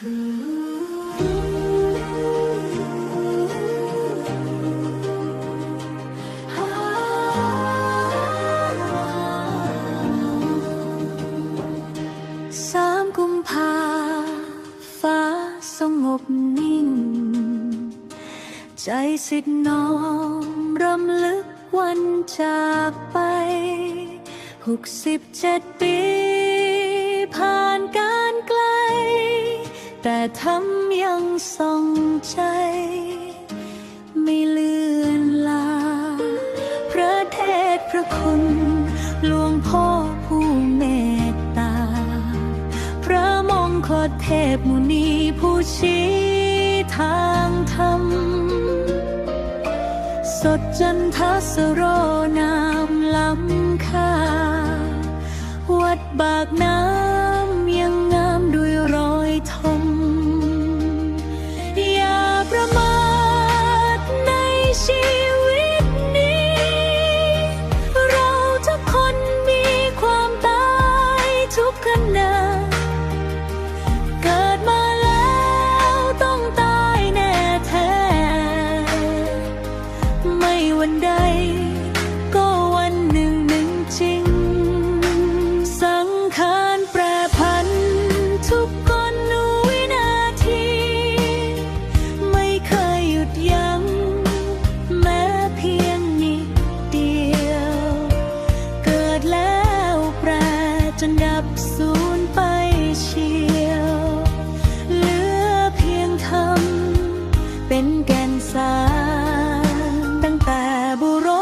สามกุมภาฟ้าสงบนิ่ง ใจสิทธน้อมรำลึกวันจากไปหกสิบเจ็ดปี่ทำยังส่องใจ ไม่เลือนลา พระเดชพระคุณหลวงพ่อผู้เมตตา พระมงคลเทพมุนีผู้ชี้ทางธรรม สดจันทสโรนามล้ำค่า วัดบากน้ำ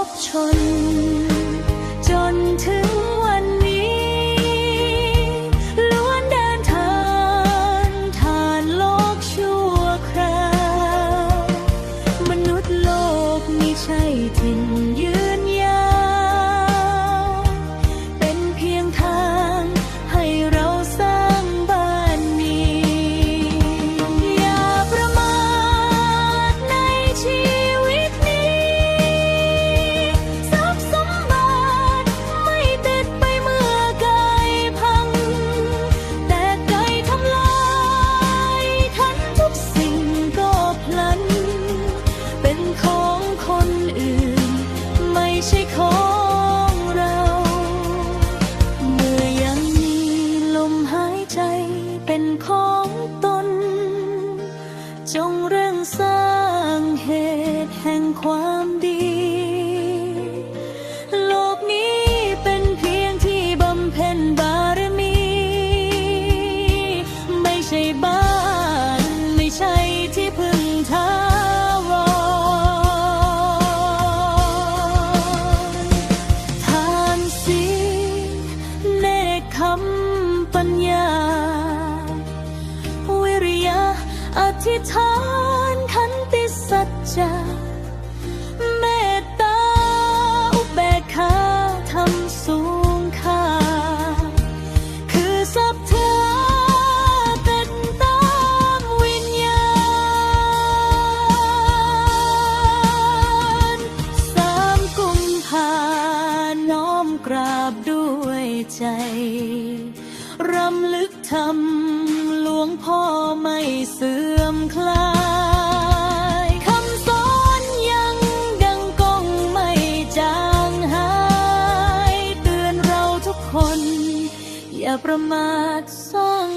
บุ จงเร่งสร้างเหตุแห่งความดี โลกนี้เป็นเพียงที่บำเพ็ญบารมี ไม่ใช่บ้าน ไม่ใช่ที่พึ่งทาวรทานศีลเนคขม ธิษฐานขันติสัจจะเมตตาอุเบกขาทำสูงค่าคือศรัทธาเป็นตามวิญญาณสามกุมภาน้อมกราบด้วยใจ รำลึกธรรม วงพ่อไม่เสื่อมคลายคำสอนยังดังก้องไม่จางหายเตือนเราทุกคน อย่าประมาทสร้าง